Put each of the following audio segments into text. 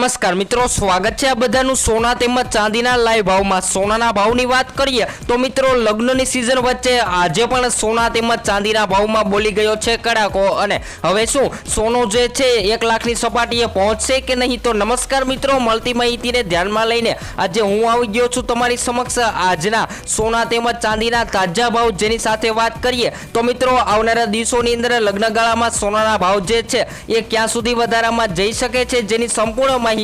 નમસ્કાર મિત્રો, સ્વાગત છે આ બધાનું સોના તેમજ ચાંદીના લાઈવ ભાવમાં. સોનાના ભાવની વાત કરીએ તો મિત્રો, લગ્નની સિઝન વચ્ચે આજે પણ સોના તેમજ ચાંદીના ભાવમાં બોલી ગયો છે કડાકો. અને હવે શું, સોનું જે છે એક લાખની સપાટીએ પહોંચશે કે નહીં? તો નમસ્કાર મિત્રો, મળતી માહિતીને ધ્યાનમાં લઈને આજે હું આવી ગયો છું તમારી સમક્ષ. આજના સોના તેમજ ચાંદીના તાજા ભાવ જેની સાથે વાત કરીએ તો મિત્રો, આવનારા દિવસોની અંદર લગ્નગાળામાં સોનાના ભાવ જે છે એ ક્યાં સુધી વધારામાં જઈ શકે છે જેની સંપૂર્ણ માહિતી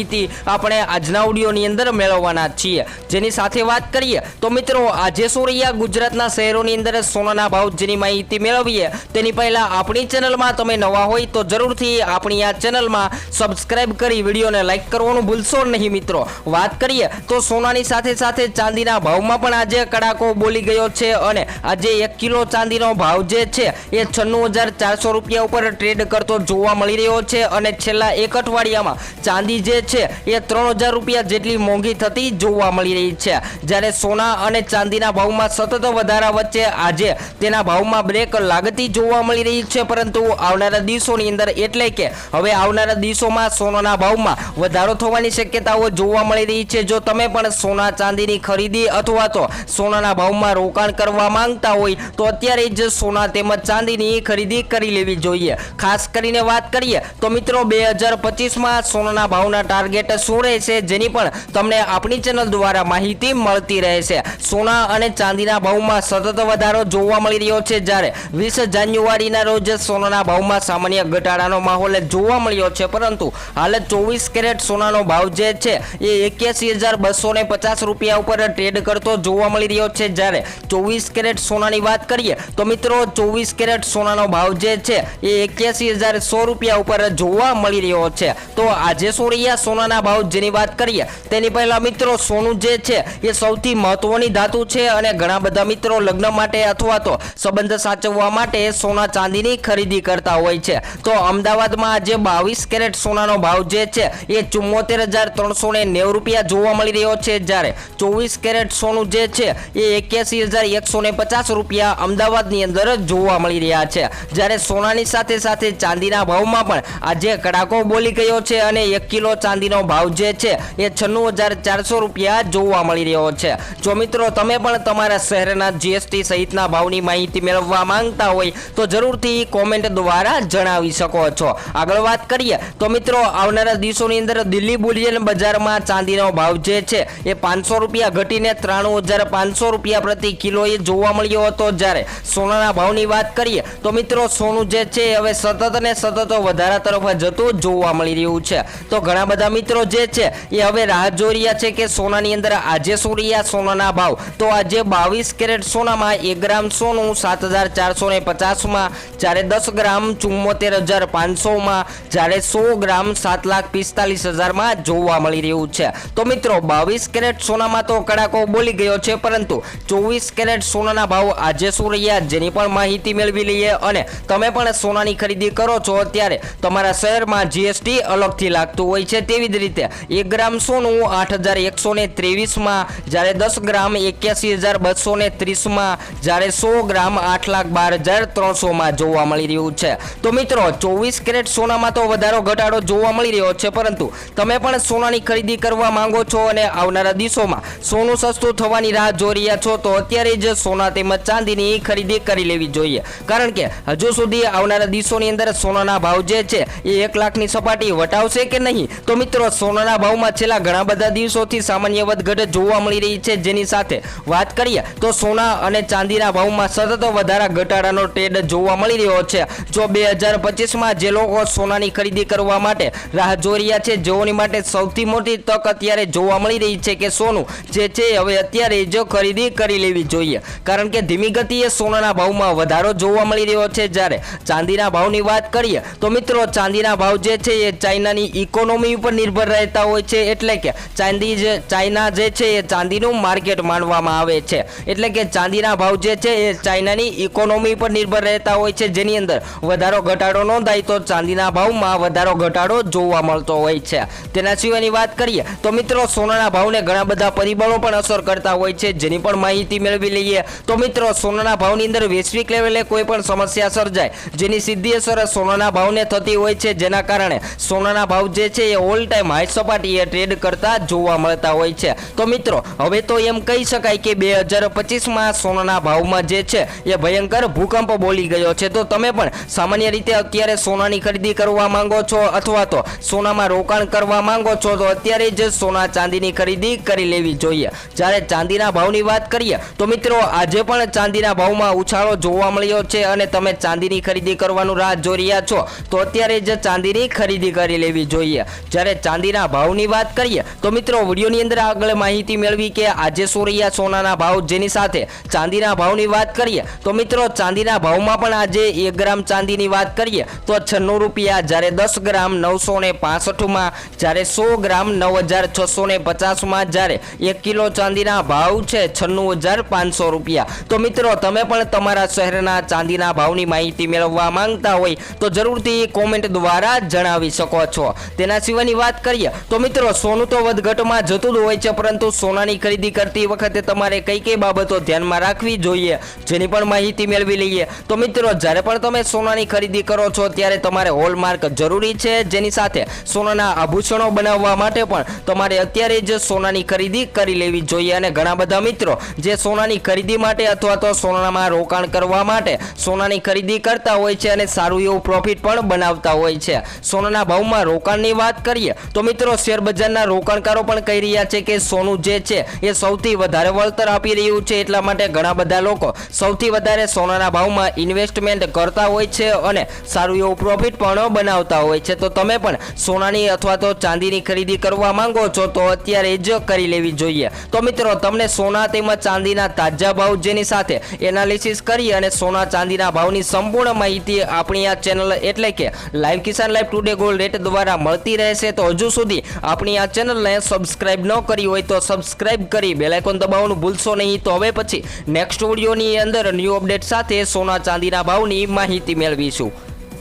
આપણે આજના ઓડિયોની અંદર મેળવવાના છીએ. જેની સાથે વાત કરીએ, તો મિત્રો, આજે શું રહ્યા ગુજરાતના શહેરોની અંદર સોનાના ભાવ જેની માહિતી મેળવીએ, તેની પહેલાં આપણી ચેનલમાં તમે નવા હોય તો જરૂરથી આપણી આ ચેનલમાં સબસ્ક્રાઈબ કરી વિડીયોને લાઇક કરવાનું ભૂલશો નહીં મિત્રો. વાત કરીએ, તો સોનાની સાથે સાથે ચાંદીના ભાવમાં પણ આજે કડાકો બોલી ગયો છે અને આજે એક કિલો ચાંદીનો ભાવ જે છે, એ છન્નું હજાર ચારસો રૂપિયા ઉપર ટ્રેડ કરતો જોવા મળી રહ્યો છે અને છેલ્લા એક અઠવાડિયામાં ચાંદી જે છે. એ ત્રણ હજાર રૂપિયા જેટલી મોંઘી થતી જોવા મળી રહી છે. જ્યારે સોના અને ચાંદીના ભાવમાં સતત વધારા વચ્ચે આજે તેના ભાવમાં બ્રેક લાગતી જોવા મળી રહી છે. પરંતુ આવનારા દિવસોની અંદર એટલે કે હવે આવનારા દિવસોમાં સોનાના ભાવમાં વધારો થવાની શક્યતાઓ જોવા મળી રહી છે. જો તમે પણ સોના, ચાંદીની ખરીદી અથવા તો સોનાના ભાવમાં રોકાણ કરવા માંગતા હોય, તો અત્યારે જ સોના તેમજ ચાંદીની ખરીદી કરી લેવી જોઈએ. ખાસ કરીને વાત કરીએ તો મિત્રો, બે હજાર પચીસમાં સોનાના ભાવના ટાર્ગેટ શું રહેશે જેની પણ તમને આપણી ચેનલ દ્વારા માહિતી મળતી રહેશે. સોના અને ચાંદીના ભાવમાં સતત વધારો જોવા મળી રહ્યો છે જ્યારે વીસ જાન્યુઆરીના રોજ સોનાના ભાવમાં સામાન્ય ઘટાડાનો માહોલ જોવા મળ્યો છે. પરંતુ હાલ ચોવીસ કેરેટ સોનાનો ભાવ જે છે એ એક્યાસી હજાર બસો ને પચાસ રૂપિયા ઉપર ટ્રેડ કરતો જોવા મળી રહ્યો છે. જ્યારે ચોવીસ કેરેટ સોનાની વાત કરીએ તો મિત્રો ચોવીસ કેરેટ સોનાનો ભાવ જે છે એ એક્યાસી હજાર સો રૂપિયા ઉપર જોવા મળી રહ્યો છે. તો આજે શું રહ્યા સોનાના ભાવ જેની વાત કરીએ, તેની પહેલા મિત્રો સોનું જે છે, એ સૌથી મહત્વની ધાતુ છે અને ઘણા બધા મિત્રો લગ્ન માટે અથવા તો સંબંધ સાચવવા માટે સોના ચાંદીની ખરીદી કરતા હોય છે. તો અમદાવાદમાં આજે બાવીસ કેરેટ સોનાનો ભાવ જે છે, એ ચુમ્મોતેર હજાર ત્રણસો ને નેવું રૂપિયા જોવા મળી રહ્યો છે. જ્યારે ચોવીસ કેરેટ સોનું જે છે, એ એક્યાસી હજાર એકસો ને પચાસ રૂપિયા અમદાવાદની અંદર જોવા મળી રહ્યા છે. જ્યારે સોનાની સાથે સાથે ચાંદીના ભાવમાં પણ આજે કડાકો બોલી ગયો છે અને એક કિલો ચાંદીનો ભાવ જે છે એ છન્નું હજાર ચારસો રૂપિયા જોવા મળી રહ્યો છે. જો મિત્રો તમે પણ તમારા શહેરના જીએસટી સહિતના ભાવની માહિતી મેળવવા માંગતા હોય તો જરૂરથી કોમેન્ટ દ્વારા જણાવી શકો છો. આગળ વાત કરીએ તો મિત્રો આવનારા દિવસોની અંદર દિલ્હી બુલિયન બજારમાં ચાંદીનો ભાવ જે છે એ પાંચસો રૂપિયા ઘટીને ત્રાણું હજાર પાંચસો રૂપિયા પ્રતિ કિલોએ જોવા મળ્યો હતો જ્યારે સોનાના ભાવની વાત કરીએ તો મિત્રો સોનું જે છે હવે સતત ને સતત વધારા તરફ જતું જોવા મળી રહ્યું છે. તો ઘણા બધા મિત્રો જે છે, એ હવે રાહ જોઈ રહ્યા છે કે સોનાની અંદર આજે શું રહ્યા સોનાના ભાવ? તો આજે બાવીસ કેરેટ સોનામાં એક ગ્રામ સોનું સાત હજાર ચારસો ને પચાસમાં, જ્યારે દસ ગ્રામ ચુમ્મોતેર હજાર પાંચસોમાં, જ્યારે સો ગ્રામ સાત લાખ પિસ્તાલીસ હજારમાં જોવા મળી રહ્યું છે. તો મિત્રો, બાવીસ કેરેટ સોનામાં તો કડાકો બોલી ગયો છે, પરંતુ ચોવીસ કેરેટ સોનાના ભાવ આજે શું રહ્યા, જેની પણ માહિતી મેળવી લઈએ અને તમે પણ સોનાની ખરીદી કરો છો, ત્યારે તમારા શહેરમાં જીએસટી અલગથી લાગતું હોય છે. તેવી જ રીતે એક ગ્રામ સોનું આઠ હજાર એકસો ને ત્રેવીસમાં, જ્યારે દસ ગ્રામ એક્યાસી હજાર બસો ને ત્રીસમાં, જ્યારે સો ગ્રામ આઠ લાખ બાર હજાર ત્રણસોમાં જોવા મળી રહ્યું છે. તો મિત્રો, ચોવીસ કેરેટ સોનામાં તો વધારો, ઘટાડો જોવા મળી રહ્યો છે, પરંતુ તમે પણ સોનાની ખરીદી કરવા માંગો છો અને આવનારા દિવસોમાં સોનું સસ્તું થવાની રાહ જોઈ રહ્યા છો, તો અત્યારે જ સોના તેમજ ચાંદીની ખરીદી કરી લેવી જોઈએ. કારણ કે હજુ સુધી આવનારા દિવસોની અંદર સોનાના ભાવ જે છે, એ એક લાખની સપાટી વટાવશે કે નહીં? તો મિત્રો, સોનાના ભાવમાં છેલ્લા ઘણા બધા દિવસોથી સામાન્ય વધઘટ જોવા મળી રહી છે. જેની સાથે વાત કરીએ તો સોના અને ચાંદીના ભાવમાં સતત વધારા ઘટાડાનો ટ્રેડ જોવા મળી રહ્યો છે. જો બે હજાર પચીસમાં જે લોકો સોનાની ખરીદી કરવા માટે રાહ જોઈ રહ્યા છે, જેઓની માટે સૌથી મોટી તક અત્યારે જોવા મળી રહી છે કે સોનું, જે છે હવે અત્યારે જો ખરીદી કરી લેવી જોઈએ. કારણ કે ધીમી ગતિએ સોનાના ભાવમાં વધારો જોવા મળી રહ્યો છે. જ્યારે ચાંદીના ભાવની વાત કરીએ તો મિત્રો, ચાંદીના ભાવ જે છે એ ચાઇનાની ઇકોનોમી ઉપર નિર્ભર રહેતા હોય છે. એટલે કે ચાંદી જે, ચાઇના જે છે એ ચાંદીનું માર્કેટ માનવામાં આવે છે. એટલે કે ચાંદીના ભાવ જે છે એ ચાઇનાની ઇકોનોમી પર નિર્ભર રહેતા હોય છે. જેની અંદર વધારો ઘટાડો નોંધાય તો ચાંદીના ભાવમાં વધારો ઘટાડો જોવા મળતો હોય છે. તેના સિવાયની વાત કરીએ તો મિત્રો સોનાના ભાવને ઘણા બધા પરિબળો પણ અસર કરતા હોય છે. જેની પણ માહિતી મેળવી લઈએ તો મિત્રો સોનાના ભાવની અંદર વૈશ્વિક લેવલે કોઈ પણ સમસ્યા સર્જાય. જેની સીધી અસર સોનાના ભાવને થતી હોય છે. જેના કારણે સોનાના ભાવ જે છે એ ઓલ ટાઈમ હાઈ સપાટીએ ટ્રેડ કરતા જોવા મળતા હોય છે. તો મિત્રો, હવે તો એમ કહી શકાય કે બે હજાર પચીસમાં સોનાના ભાવમાં જે છે, એ ભયંકર ભૂકંપ બોલી ગયો છે. તો તમે પણ સામાન્ય રીતે અત્યારે સોનાની ખરીદી કરવા માંગો છો અથવા તો સોનામાં રોકાણ કરવા માંગો છો, તો અત્યારે જ સોના ચાંદીની ખરીદી કરી લેવી જોઈએ. જ્યારે ચાંદીના ભાવની વાત કરીએ, તો મિત્રો, આજે પણ ચાંદીના ભાવમાં ઉછાળો જોવા મળ્યો છે અને તમે ચાંદીની ખરીદી કરવાનું રાહ જોઈ રહ્યા છો. તો અત્યારે જ ચાંદીની ખરીદી કરી લેવી જોઈએ. જ્યારે ચાંદીના ભાવની વાત કરીએ, તો મિત્રો વિડીયોની અંદર આગળ માહિતી મેળવી કે આજે શું સોનાના ભાવ? જેની સાથે ચાંદીના ભાવની વાત કરીએ, તો મિત્રો ચાંદીના ભાવમાં પણ આજે એક ગ્રામ ચાંદીની વાત કરીએ, તો છન્નું રૂપિયા જ્યારે દસ ગ્રામ નવસો ને પાસઠમાં, જ્યારે સો ગ્રામ નવ હજાર છસો ને પચાસમાં, જ્યારે એક કિલો ચાંદીના ભાવ છે છન્નું હજાર પાંચસો રૂપિયા. તો મિત્રો તમે પણ તમારા શહેરના ચાંદીના ભાવની માહિતી મેળવવા માંગતા હોય, તો જરૂરથી કોમેન્ટ દ્વારા જણાવી શકો છો. તેના સિવાયની વાત કરીએ, તો મિત્રો સોનું તો વધઘટમાં જતું જ હોય છે, પરંતુ સોનાની ખરીદી કરતી વખતે તમારે કઈ કઈ બાબતો ધ્યાનમાં રાખવી જોઈએ, જેની પણ માહિતી મેળવી લઈએ. તો મિત્રો, જ્યારે પણ તમે સોનાની ખરીદી કરો છો, ત્યારે તમારે હોલમાર્ક જરૂરી છે. જેની સાથે સોનાના આભૂષણો બનાવવા માટે પણ તમારે અત્યારે જ સોનાની ખરીદી કરી લેવી જોઈએ. અને ઘણા બધા મિત્રો જે સોનાની ખરીદી માટે અથવા તો સોનામાં રોકાણ કરવા માટે સોનાની ખરીદી કરતા હોય છે અને સારું એવું પ્રોફિટ પણ બનાવતા હોય છે. સોનાના ભાવમાં રોકાણની વાત કરીએ તો મિત્રો શેર બજારના રોકાણકારો પણ કહી રહ્યા છે કે સોનું જે છે, એ સૌથી વધારે વળતર આપી રહ્યું છે. એટલા માટે ઘણા બધા લોકો સૌથી વધારે સોનાના ભાવમાં ઇન્વેસ્ટમેન્ટ કરતા હોય છે અને સારું એવું પ્રોફિટ પણ બનાવતા હોય છે. તો તમે પણ સોનાની અથવા તો ચાંદીની ખરીદી કરવા માંગો છો, તો અત્યારે જ કરી લેવી જોઈએ. તો મિત્રો, તમને સોના તેમજ ચાંદીના તાજા ભાવ જેની સાથે એનાલિસિસ કરી અને સોના ચાંદીના ભાવની સંપૂર્ણ માહિતી આપણી આ ચેનલ એટલે કે live Kisan live today gold rate દ્વારા મળતી રહેશે. તો હજુ સુધી આપણી આ ચેનલને સબસ્ક્રાઈબ ન કરી હોય તો સબસ્ક્રાઈબ કરી બેલાઇકોન દબાવવાનું ભૂલશો નહીં. તો હવે પછી નેક્સ્ટ વિડીયોની અંદર ન્યૂ અપડેટ સાથે સોના ચાંદીના ભાવની માહિતી મેળવીશું.